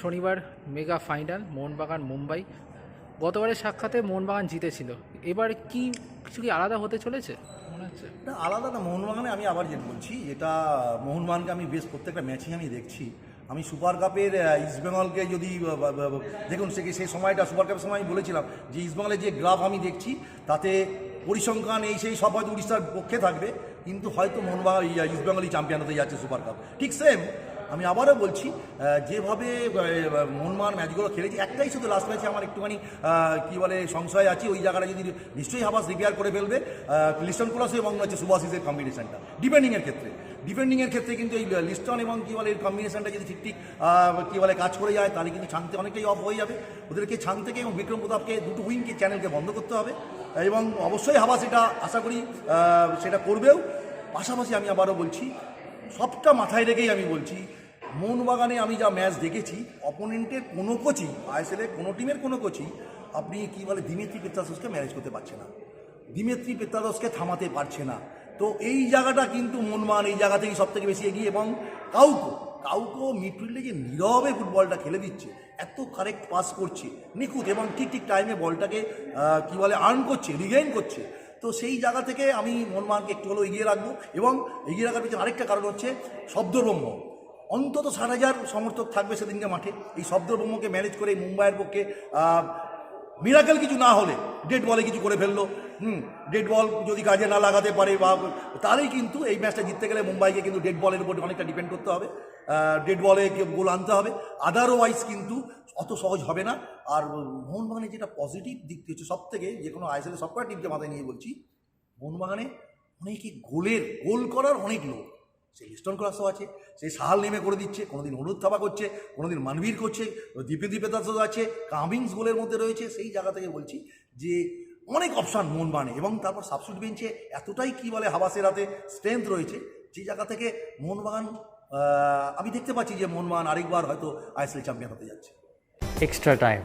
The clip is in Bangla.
শনিবার মেগা ফাইনাল, মোহনবাগান, মুম্বাই। গতবারের সাক্ষাতে মোহনবাগান জিতেছিল। এবার কি কিছু কি আলাদা হতে চলেছে? মনে হচ্ছে। না, আলাদা না, মোহনবাগানে আমি আবার যেটা বলছি, এটা মোহনবাগানকে আমি বেশ প্রত্যেকটা ম্যাচই আমি দেখছি। আমি সুপার কাপের ইস্টবেঙ্গলকে যদি দেখুন, সে সেই সময়টা সুপার কাপের সময় আমি বলেছিলাম যে ইস্টবেঙ্গলের যে গ্রাফ আমি দেখছি, তাতে পরিসংখ্যান এই সেই সব হয়তো উড়িষ্যার পক্ষে থাকবে, কিন্তু হয়তো মোহনবাগান ইস্টবেঙ্গলই চ্যাম্পিয়ন হতে যাচ্ছে সুপার কাপ। ঠিক সেম আমি আবারও বলছি যেভাবে মোহনবাগান ম্যাচগুলো খেলেছি, একটাই শুধু লাস্ট ম্যাচে আমার একটুখানি কি বলে, সংশয় আছে, ওই জায়গাটা যদি নিশ্চয়ই হাবাস রিপেয়ার করে ফেলবে লিস্টন প্লাস এবং হচ্ছে সুভাশিসের কম্বিনেশনটা ডিপেন্ডিংয়ের ক্ষেত্রে। ডিপেন্ডিংয়ের ক্ষেত্রে কিন্তু এই লিস্টন এবং কী বলে, এর কম্বিনেশনটা যদি ঠিক ঠিক কি বলে, কাজ করে যায়, তাহলে কিন্তু ছানতে অনেকটাই অফ হয়ে যাবে। ওদেরকে ছান থেকে এবং বিক্রম প্রতাপকে দুটো উইংকে চ্যানেলকে বন্ধ করতে হবে। এবং অবশ্যই হাবাস এটা আশা করি সেটা করবেও। পাশাপাশি আমি আবারও বলছি, সবটা মাথায় রেখেই আমি বলছি মোহনবাগানে আমি যা ম্যাচ দেখেছি অপোনেন্টের কোনো কোচই আইএসএলের কোনো টিমের কোনো কোচই, আপনি কি বলে দিমিত্রি পেত্রাসকে ম্যানেজ করতে পারছে না। দিমিত্রি পেত্রাদসকে থামাতে পারছে না। তো এই জায়গাটা কিন্তু মোহনবাগান এই জায়গা থেকেই সব থেকে বেশি এগিয়ে এবং কাউকো কাউকো মিডফিল্ডে যে নীরবে ফুটবলটা খেলে দিচ্ছে, এত কারেক্ট পাস করছে, নিখুঁত এবং ঠিক ঠিক টাইমে বলটাকে কি বলে আর্ন করছে রিগেইন করছে। তো সেই জায়গা থেকে আমি মোহনবাগানকে একটু হলেও এগিয়ে রাখব এবং এগিয়ে রাখার পিছনে আরেকটা কারণ হচ্ছে শব্দব্রহ্ম অন্তত ষাট হাজার সমর্থক থাকবে সেদিনকে মাঠে। এই শব্দব্রহ্মকে ম্যানেজ করে মুম্বাইয়ের পক্ষে মিরাকেল কিছু না হলে ডেড বলে কিছু করে ফেলল। হুম ডেড বল যদি কাজে না লাগাতে পারে বা তাহলেই কিন্তু এই ম্যাচটা জিততে গেলে মুম্বাইকে কিন্তু ডেড বলের উপর অনেকটা ডিপেন্ড করতে হবে। ডেড বলে গোল আনতে হবে। আদারওয়াইজ কিন্তু অত সহজ হবে না। আর মোহনবাগানের যেটা পজিটিভ দিক হচ্ছে সব থেকে যে কোনো আইএসএল সবকটা টিমকে মাথায় নিয়ে বলছি, মোহনবাগানে অনেকে গোলের, গোল করার অনেক লোক। সে লিস্টন ক্লাসও আছে, সেই সাহাল নেমে করে দিচ্ছে, কোনোদিন অনুরোধ করছে, কোনোদিন মানবীর করছে, দীপে দীপে দাসও আছে, কামিংস গোলের মধ্যে রয়েছে, সেই জায়গা থেকে বলছি যে অনেক অপশান মোহনবাগানে এবং তারপর সাবস্টিউট বেঞ্চে এতটাই কি বলে হাবাসের হাতে স্ট্রেংথ রয়েছে, যে জায়গা থেকে মোহনবাগান আমি দেখতে পাচ্ছি যে মোহনবাগান আরেকবার হয়তো আইএসএল চ্যাম্পিয়ন হতে যাচ্ছে এক্সট্রা time.